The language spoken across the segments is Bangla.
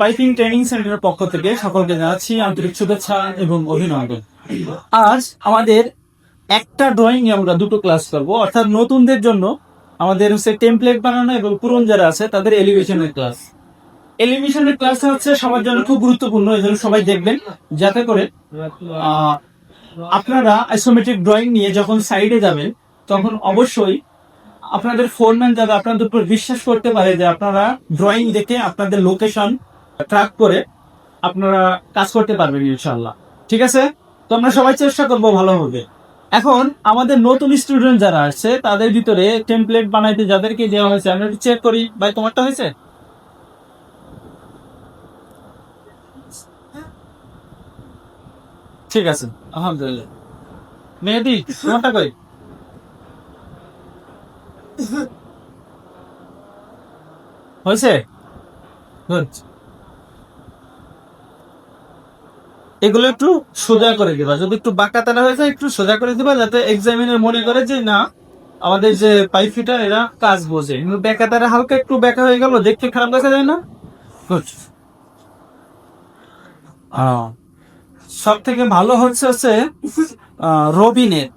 পাইপিং ট্রেনিং সেন্টারের পক্ষ থেকে সকলকে জানাচ্ছি আন্তরিক শুভেচ্ছা এবং অভিনন্দন। আজ আমাদের একটা ড্রয়িং আমরা দুটো ক্লাস করব। অর্থাৎ নতুনদের জন্য আমাদের হচ্ছে টেমপ্লেট বানানো এবং পুরন যারা আছে, তাদের এলিভেশনের ক্লাস এলিভেশনের ক্লাসটা হচ্ছে সবার জন্য খুব গুরুত্বপূর্ণ, এই জন্য সবাই দেখবেন, যাতে করে আপনারা আইসোমেট্রিক ড্রয়িং নিয়ে যখন সাইডে যাবেন, তখন অবশ্যই আপনাদের ফোরম্যান যাতে আপনাদের উপর বিশ্বাস করতে পারে যে আপনারা ড্রয়িং দেখে আপনাদের লোকেশন ট্র্যাক করে আপনারা কাজ করতে পারবেন ইনশাল্লাহ ঠিক আছে? তো আমরা সবাই চেষ্টা করব ভালো হবে। এখন আমাদের নতুন স্টুডেন্ট যারা আসছে, তাদের ভিতরে টেমপ্লেট বানাইতে যাদেরকে দেওয়া হয়েছে, আমরা চেক করি। ভাই, তোমারটা হয়েছে? ঠিক আছে, আলহামদুলিল্লাহ। মেহেদি, তোমারটা কই? হয়েছে? এগুলো একটু সোজা করে দিবা। যদি একটু বাঁকা তারা হয়ে যায়, একটু সোজা করে দিবা, যাতে এক্সামিনার মনে করে যে, না, আমাদের যে পাইপ ফিটার এরা কাজ বোঝে। বেকা তারা হালকা একটু বেকা হয়ে গেল, দেখতে খারাপ দেখা যায় না? সব থেকে ভালো হচ্ছে হচ্ছে রবিনের।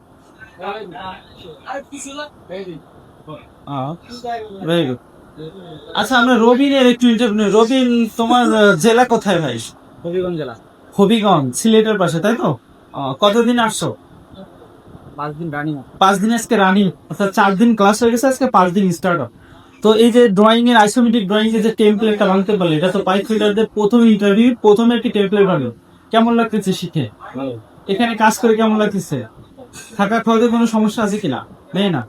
আচ্ছা আমরা রবিনের একটু ইন্টারভিউ রবিন, তোমার জেলা কোথায় ভাই? হবিগঞ্জ জেলা। হবিগঞ্জ সিলেটের পাশে তাই তো? কতদিন আসছো? পাঁচ দিন রানিং। পাঁচ দিন আজকে রানিং অর্থাৎ চার দিন ক্লাস হয়ে গেছে আজকে পাঁচ দিন স্টার্ট তো এই যে ড্রয়িং এর আইসোমেট্রিক ড্রয়িং এর যে টেমপ্লেটটা বানাতে পারলে এটা তো পাইপ ফিল্টারদের প্রথম ইন্টারভিউ প্রথমে একটি টেমপ্লেট বানালো কেমন লাগতেছে শিখে? এখানে কাজ করে কেমন লাগতেছে? থাকা খাওয়াতে কোনো সমস্যা আছে কিনা? নেই না।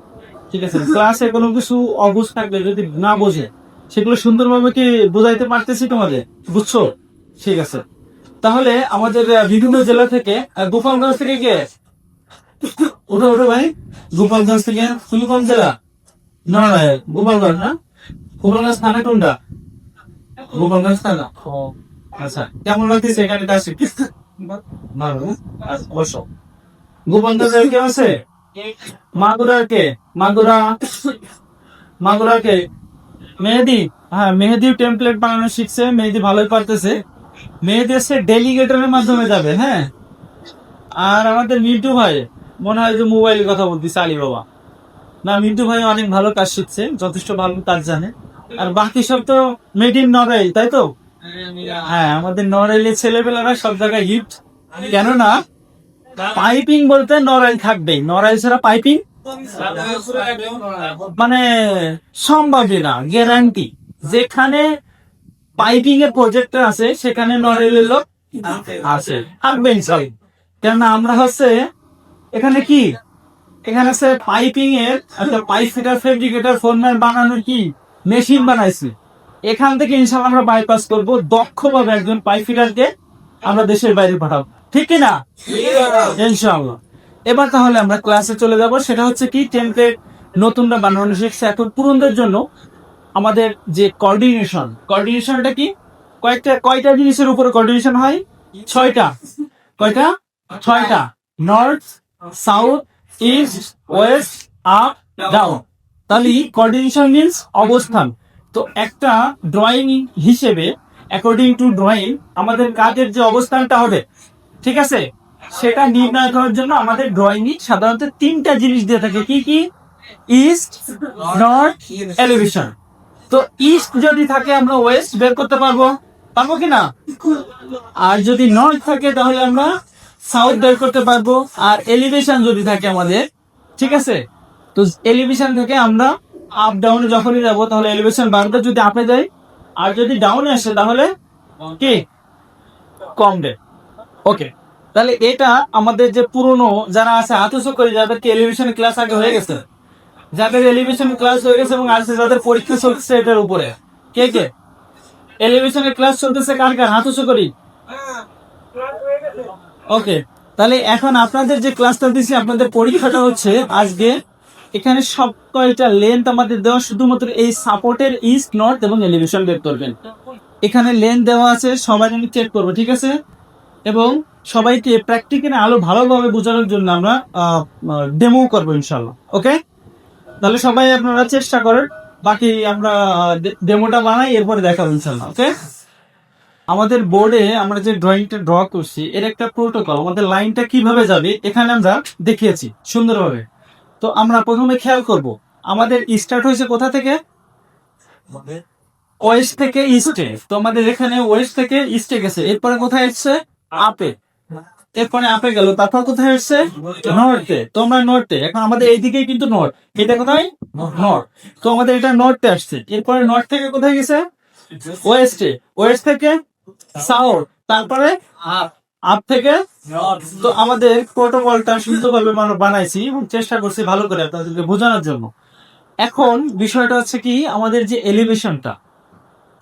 ঠিক আছে ক্লাসে কোনো কিছু অবুঝ থাকলে যদি না বোঝে সেগুলো সুন্দরভাবে কি বোঝাইতে পারতেছি তোমাদের? বুঝছ? ঠিক আছে। তাহলে আমাদের বিভিন্ন জেলা থেকে গোপালগঞ্জ থেকে কে? ওঠো ওঠো ভাই। গোপালগঞ্জ থেকে তুমি কোন জেলা? না না গোপালগঞ্জ না? গোপালগঞ্জ থানা কোনটা? গোপালগঞ্জ থানা। আচ্ছা কেমন লাগতেছে এখানে শিখতে? ভালো না? আচ্ছা, কে আছে? মাগুরার কে? মাগুরা মাগুরা কে? মেহেদি? হ্যাঁ মেহেদি টেমপ্লেট বানানো শিখছে মেহেদি ভালোই পারতেছে। মেহেদি হচ্ছে ডেলিগেটরের মাধ্যমে যাবে হ্যাঁ? আর আমাদের মিন্টু ভাই, মনে হয় যে মোবাইলে কথা বলতেছে আলী বাবা। না, মিন্টু ভাই অনেক ভালো কাজ শিখছে, যথেষ্ট ভালো কাজ জানে। আর বাকি সব তো মেড ইন নড়াইল তাই তো? হ্যাঁ আমাদের নড়াইলের ছেলেপেলারা সব জায়গায় হিট কেননা পাইপিং বলতে নড়াইল থাকবেই। নড়াইল ছাড়া পাইপিং মানে সম্ভবই না গ্যারান্টি যেখানে পাইপিং এর প্রজেক্ট আছে, সেখানে নড়াইলের লোক আছে। থাকবে ইনশাল্লাহ কেননা আমরা হচ্ছে, এখানে কি? এখানে হচ্ছে পাইপিং এর পাইপ ফিটার ফেব্রিকেটার ফোরম্যান বানানোর কি? মেশিন বানাইছি। এখান থেকে ইনশাল্লাহ আমরা বাইপাস করব, দক্ষভাবে একজন পাইপ ফিটারকে আমরা দেশের বাইরে পাঠাবো। ঠিক কি না ইনশাআল্লাহ এবার তাহলে আমরা ক্লাসে চলে যাব, সেটা হচ্ছে কি টেমপ্লেট নতুনটা বানানো শিখছে এখন পুরনদের জন্য। আমাদের যে কোঅর্ডিনেশন কোঅর্ডিনেশনটা কি? কয়েকটা, কয়টা জিনিসের উপরে কোঅর্ডিনেশন হয়? ছয়টা। কয়টা? ছয়টা। North south east west up down তাহলে কোঅর্ডিনেশন মিন্স অবস্থান। তো একটা ড্রয়িং হিসেবে অ্যাকর্ডিং টু ড্রয়িং আমাদের কাজের যে অবস্থানটা হবে, ঠিক আছে? সেটা নির্ণয় করার জন্য আমাদের ড্রয়িং সাধারণত তিনটা জিনিস দিয়ে থাকে। কি কি? ইস্ট নর্থ এলিভেশন তো ইস্ট যদি থাকে আমরা ওয়েস্ট বের করতে পারব। পারব কি না? আর যদি নর্থ থাকে তাহলে আমরা সাউথ বের করতে পারব। আর এলিভেশন যদি থাকে আমাদের, ঠিক আছে? তো এলিভেশন থেকে আমরা আপ ডাউনে যখনই যাব, তাহলে এলিভেশন বারটা যদি আপে যায়, আর যদি ডাউনে আসে তাহলে কি? কম দেয়। ওকে তাহলে এটা আমাদের যে পুরনো যারা আছে, আতস করে যাদেরকে এলিভেশন ক্লাস আগে হয়ে গেছে? যাদের এলিভেশন ক্লাস হয়ে গেছে এবং আছে, যাদের পরীক্ষা চলছে এটার উপরে। কে কে? এলিভেশনের ক্লাস চলতেছে কার কার? হাতুসো করি। ওকে তাহলে এখন আপনাদের যে ক্লাসটা দিচ্ছি আপনাদের পরীক্ষাটা হচ্ছে আজকে এখানে সব কয়টা লেন্থ আমাদের দেওয়া, শুধুমাত্র এই সাপোর্টের ইস্ট নর্থ এবং এলিভেশন বের করবেন। এখানে লেন্থ দেওয়া আছে, সবাই আমি চেক করব, ঠিক আছে? এবং সবাইকে প্র্যাকটিক্যালি আলো ভালোভাবে বোঝানোর জন্য আমরা ডেমো করব ইনশাল্লাহ ওকে তাহলে সবাই আপনারা চেষ্টা করেন। বাকি আমরা ডেমোটা বানাই এরপরে দেখাবো ইনশাল্লাহ ওকে আমাদের বোর্ডে আমরা যে ড্রয়িংটা ড্র করছি এর একটা প্রোটোকল আমাদের লাইনটা কীভাবে যাবে এখানে আমরা দেখিয়েছি সুন্দরভাবে। তো আমরা প্রথমে খেয়াল করব আমাদের স্টার্ট হয়েছে কোথা থেকে? ওয়েস্ট থেকে ইস্টে তো আমাদের এখানে ওয়েস্ট থেকে ইস্টে গেছে এরপরে কোথায় এসছে? আপে এরপরে আপে গেল তারপর কোথায় এসছে? নর্থে। তোমরা নর্থে। এখন আমাদের এইদিকেই কিন্তু নর্থ। এটা কোথায়? নর্থ। তো আমাদের এটা নর্থে আসছে। এরপরে নর্থ থেকে কোথায় গেছে? ওয়েস্টে। ওয়েস্ট থেকে সাউথ। তারপরে আপ থেকে তো আমাদের প্রোটোকলটা সুন্দরভাবে বানাইছি এবং চেষ্টা করছি ভালো করে আপনাদেরকে বোঝানোর জন্য। এখন বিষয়টা হচ্ছে কি আমাদের যে এলিভেশনটা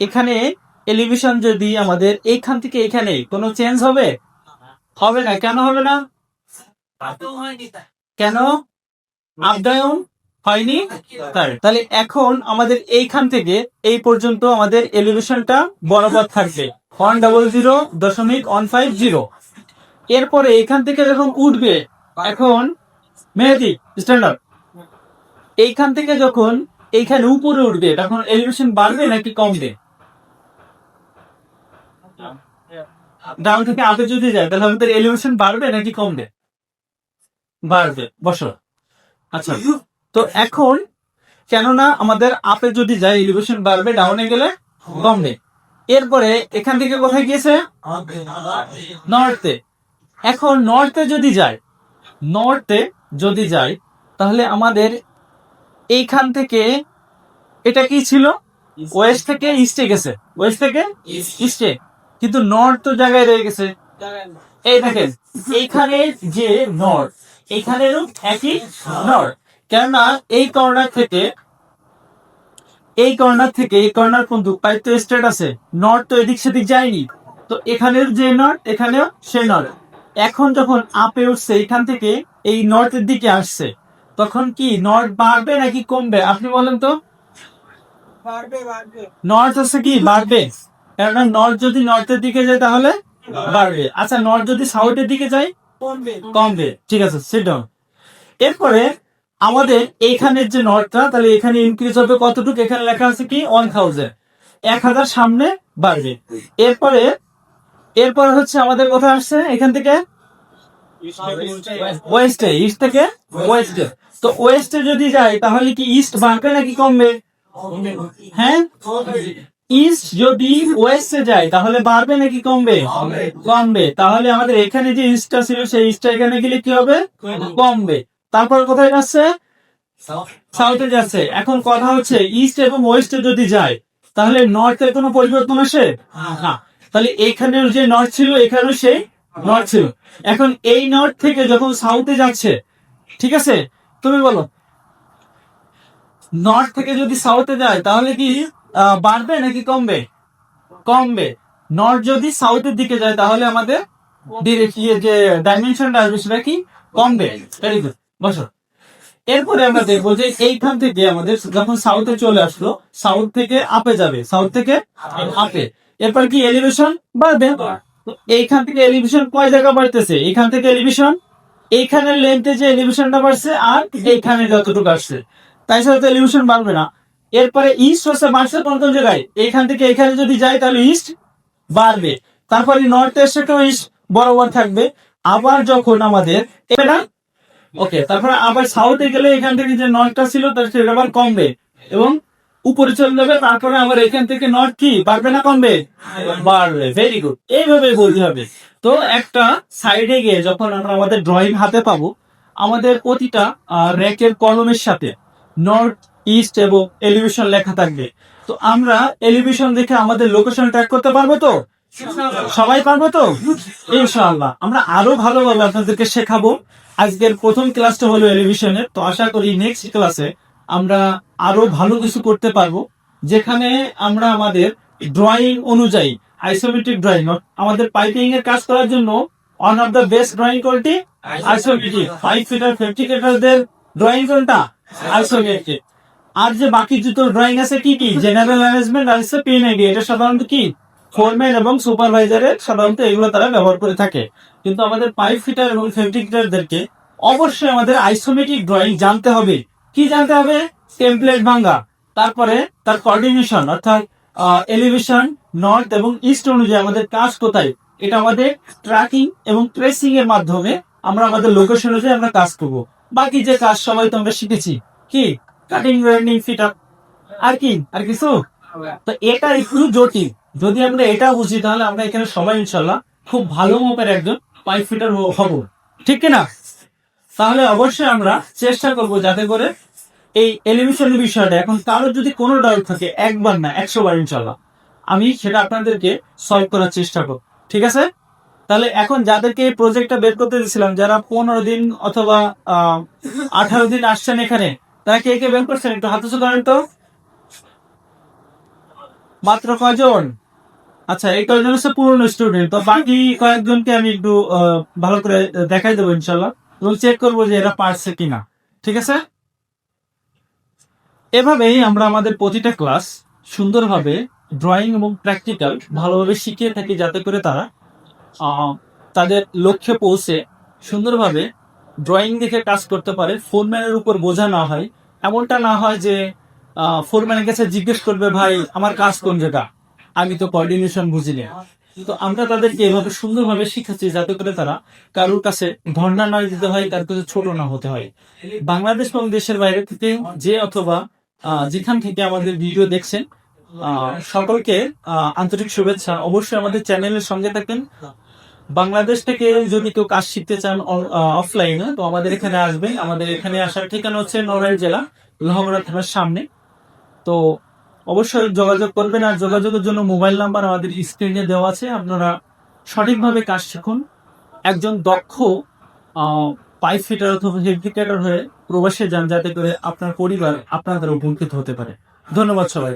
এখানে এলিভেশন যদি আমাদের এইখান থেকে এখানে কোনো চেঞ্জ হবে? হবে না কেন হবে না? কেন? আপ হয়নি। তাহলে এখন আমাদের এইখান থেকে এই পর্যন্ত আমাদের এলিভেশনটা বরাবর থাকবে। ওয়ান ডাবল জিরো দশমিক ওয়ান ফাইভ জিরো। এরপরে এখান থেকে যখন উঠবে এখন মেহেদি স্ট্যান্ডার্ড। এইখান থেকে যখন এইখানে উপরে উঠবে তখন এলিভেশন বাড়বে নাকি কমবে? ডাউন থেকে আপে যদি যায় তাহলে আমাদের এলিভেশন বাড়বে নাকি কমবে? বাড়বে। বসো। আচ্ছা তো এখন কেননা আমাদের আপে যদি যায় এলিভেশন বাড়বে ডাউনে গেলে কমবে। এরপরে এখান থেকে কোথায় গিয়েছে? নর্থে এখন নর্থে যদি যায় নর্থে যদি যায় তাহলে আমাদের এইখান থেকে এটা কি ছিল? ওয়েস্ট থেকে। ইস্টে গেছে। ওয়েস্ট থেকে ইস্টে কিন্তু নর্থ তো জায়গায় রয়ে গেছে। এই দেখেন এইখানে যে নর্থ এইখানেরও একই নর্থ কেননা এই কর্নার থেকে এই কর্নার থেকে এই কর্নার পর্যন্ত পাইপ তো স্ট্রেট আছে। নর্থ তো এদিক সেদিক যায়নি। তো এখানের যে নর্থ এখানেও সে নর্থ এখন যখন আপে উঠছে এখান থেকে এই নর্থের দিকে আসছে তখন কি নর্থ বাড়বে নাকি কমবে? আপনি বলেন তো। বাড়বে বাড়বে। নর্থ হচ্ছে কি? বাড়বে। কেননা নর্থ যদি নর্থের দিকে যায় তাহলে বাড়বে। আচ্ছা নর্থ যদি সাউথের দিকে যায় কমবে। ঠিক আছে সিট ডাউন এরপরে আমাদের এইখানের যে নর্থটা তাহলে এখানে ইনক্রিজ হবে কতটুকু? এখানে লেখা আছে কি? ওয়ান থাউজেন্ড এক হাজার সামনে বাড়বে। এরপরে এরপরে হচ্ছে আমাদের কথা আসছে? এখান থেকে ওয়েস্টে ইস্ট থেকে ওয়েস্টে তো ওয়েস্টে যদি যাই তাহলে কি ইস্ট বাড়বে নাকি কমবে? হ্যাঁ? ইস্ট যদি ওয়েস্টে যায় তাহলে বাড়বে নাকি কমবে? কমবে। তাহলে আমাদের এখানে যে ইস্টটা ছিল সেই ইস্টটা এখানে গেলে কি হবে? কমবে। তারপর কোথায় যাচ্ছে? সাউথে যাচ্ছে। এখন কথা হচ্ছে ইস্ট এবং ওয়েস্টে যদি যায় তাহলে নর্থের কোনো পরিবর্তন আসে? না। তাহলে এখানের যে নর্থ ছিল এখানেও সেই নর্থ ছিল। এখন এই নর্থ থেকে যখন সাউথে যাচ্ছে ঠিক আছে? তুমি বলো। নর্থ থেকে যদি সাউথে যায় তাহলে কি বাড়বে নাকি কমবে? কমবে। নর্থ যদি সাউথের দিকে যায়, তাহলে আমাদের ইয়ে যে ডাইমেনশনটা আসবে সেটা কি? কমবে। বসো। এরপরে আমরা দেখব যে এইখান থেকে আমাদের যখন সাউথে চলে আসলো সাউথ থেকে আপে যাবে। সাউথ থেকে আপে এরপর কি এলিভেশন বাড়বে? এইখান থেকে এলিভেশন কয় জায়গা বাড়তেছে? এইখান থেকে এলিভেশন এইখানের লেন্থে যে এলিভেশনটা বাড়ছে, আর এইখানে যতটুকু আসছে। তাই সাথে তো এলিভেশন বাড়বে না। এরপরে ইস্ট হচ্ছে কোন কোন জায়গায় এইখান থেকে এখানে যদি যাই তাহলে ইস্ট বাড়বে। তারপরে নর্থ সেটাও ইস্ট বরাবর থাকবে। আবার যখন আমাদের ওকে তারপরে আবার সাউথে গেলে এখান থেকে যে নর্থটা ছিল, তার সেটা আবার কমবে এবং উপরে চলে যাবে, তারপরে আবার এখান থেকে নর্থ কি, বাড়বে না কমবে? বাড়বে ভেরি গুড এইভাবে বলতে হবে। তো একটা সাইডে গিয়ে যখন আমরা আমাদের ড্রয়িং হাতে পাবো, আমাদের প্রতিটা র্যাকের কলমের সাথে নর্থ ইস্ট এবং এলিভেশন লেখা থাকবে। তো আমরা এলিভেশন দেখে আমাদের লোকেশন ট্র্যাক করতে পারব তো? সবাই পারব তো? ইনশাআল্লাহ। আমরা আরও ভালোভাবে আপনাদেরকে শেখাবো। আজকের প্রথম ক্লাসটা হলো এলিভিশনের তো আশা করি নেক্সট ক্লাসে আমরা আরও ভালো কিছু করতে পারব। যেখানে আমরা আমাদের ড্রয়িং অনুযায়ী আইসোমেট্রিক ড্রয়িং আমাদের পাইপিং এর কাজ করার জন্য one of the best drawing quality isometric five fitter ফেব্রিকেটারদের drawing কোনটা? আইসোমেট্রিক আর যে বাকি জুতোর ড্রয়িং আছে কি কি? জেনারেল ম্যানেজমেন্ট আর হচ্ছে পেন আইডি এটা সাধারণত কি? ফোরম্যান এবং সুপারভাইজারের সাধারণত এগুলো তারা ব্যবহার করে থাকে। কিন্তু আমাদের পাইপ ফিটার এবং ফেব্রিকেটারদেরকে অবশ্যই আমাদের আইসোমেটিক ড্রয়িং জানতে হবে। কি জানতে হবে? টেমপ্লেট ভাঙ্গা। তারপরে তার কোঅর্ডিনেশন অর্থাৎ এলিভেশন নর্থ এবং ইস্ট অনুযায়ী আমাদের কাজ কোথায়? এটা আমাদের ট্র্যাকিং এবং ট্রেসিং এর মাধ্যমে আমরা আমাদের লোকেশন অনুযায়ী আমরা কাজ করব। বাকি যে কাজ সবাই তো আমরা শিখেছি। কি? কাটিং ফিট আপ আর কি? আর কিছু? তো এটা একটু জটিল। যদি আমরা এটা বুঝি তাহলে আমরা এখানে সবাই ইনশাল্লাহ খুব ভালো মাপের একজন পাইপ ফিটার হব। ঠিক কিনা? তাহলে অবশ্যই আমরা চেষ্টা করব যাতে করে এই এলিভেশনের বিষয়টা এখন কারোর যদি কোনো ডাউট থাকে একবার না একশো বার ইনশাল্লাহ আমি সেটা আপনাদেরকে সলভ করার চেষ্টা করব। ঠিক আছে? তাহলে এখন যাদেরকে এই প্রজেক্টটা বের করতে দিয়েছিলাম যারা পনেরো দিন অথবা আঠারো দিন আসছেন এখানে তারা কে কে বের করছেন? একটু হাতে করেন তো। মাত্র কয়জন? আচ্ছা এই কয়জন হচ্ছে পুরনো স্টুডেন্ট তো বাকি কয়েকজনকে আমি একটু ভালো করে দেখাই দেবো ইনশাল্লাহ এবং চেক করব যে এরা পারছে কিনা। ঠিক আছে? এভাবেই আমরা আমাদের প্রতিটা ক্লাস সুন্দরভাবে ড্রয়িং এবং প্র্যাকটিক্যাল ভালোভাবে শিখিয়ে থাকি যাতে করে তারা তাদের লক্ষ্যে পৌঁছে সুন্দরভাবে ড্রয়িং দেখে কাজ করতে পারে ফোরম্যানের উপর বোঝা না হয়, এমনটা না হয় যে ফোরম্যানের কাছে জিজ্ঞেস করবে, ভাই, আমার কাজ কোন যেটা আমি তো কোঅর্ডিনেশন বুঝি না। তো আমরা তাদেরকে এভাবে সুন্দরভাবে শিখাচ্ছি যাতে করে তারা কারোর কাছে ধর্ণা না দিতে হয়, কারোর কাছে ছোট না হতে হয়। বাংলাদেশ এবং দেশের বাইরে থেকে যে অথবা যেখান থেকে আমাদের ভিডিও দেখছেন সকলকে আন্তরিক শুভেচ্ছা। অবশ্যই আমাদের চ্যানেলের সঙ্গে থাকেন বাংলাদেশ থেকে যদি কেউ কাজ শিখতে চান অফলাইনে তো আমাদের এখানে আসবেন আমাদের এখানে আসার ঠিকানা হচ্ছে নড়াইল জেলা লোহাগড়া থানার সামনে। তো অবশ্যই যোগাযোগ করবেন আর যোগাযোগের জন্য মোবাইল নাম্বার আমাদের স্ক্রিনে দেওয়া আছে। আপনারা সঠিকভাবে কাজ শিখুন। একজন দক্ষ পাইপ ফিটার অথবা হেভিকেটার হয়ে প্রবাসে যান, যাতে করে আপনার পরিবার আপনার দ্বারা উপকৃত হতে পারে। ধন্যবাদ সবাই